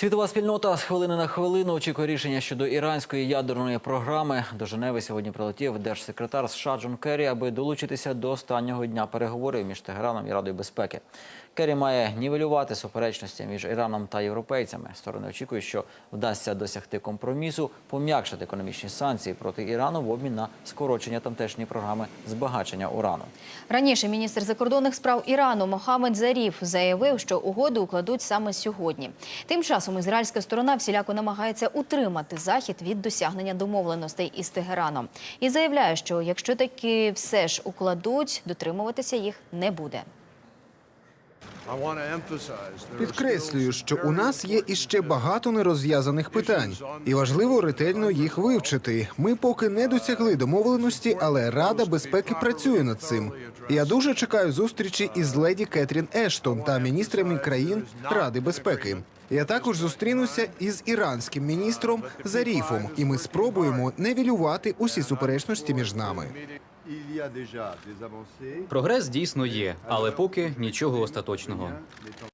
Світова спільнота з хвилини на хвилину очікує рішення щодо іранської ядерної програми. До Женеви сьогодні прилетів держсекретар США Джон Керрі, аби долучитися до останнього дня переговорів між Тегераном і Радою безпеки. Керрі має нівелювати суперечності між Іраном та європейцями. Сторони очікують, що вдасться досягти компромісу, пом'якшити економічні санкції проти Ірану в обмін на скорочення тамтешньої програми збагачення урану. Раніше міністр закордонних справ Ірану Мохаммед Заріф заявив, що угоду укладуть саме сьогодні. Тим часом ізраїльська сторона всіляко намагається утримати захід від досягнення домовленостей із Тегераном і заявляє, що якщо таки все ж укладуть, дотримуватися їх не буде. Підкреслюю, що у нас є іще багато нерозв'язаних питань, і важливо ретельно їх вивчити. Ми поки не досягли домовленості, але Рада безпеки працює над цим. Я дуже чекаю зустрічі із леді Кетрін Ештон та міністрами країн Ради безпеки. Я також зустрінуся із іранським міністром Заріфом, і ми спробуємо невілювати усі суперечності між нами. Прогрес дійсно є, але поки нічого остаточного.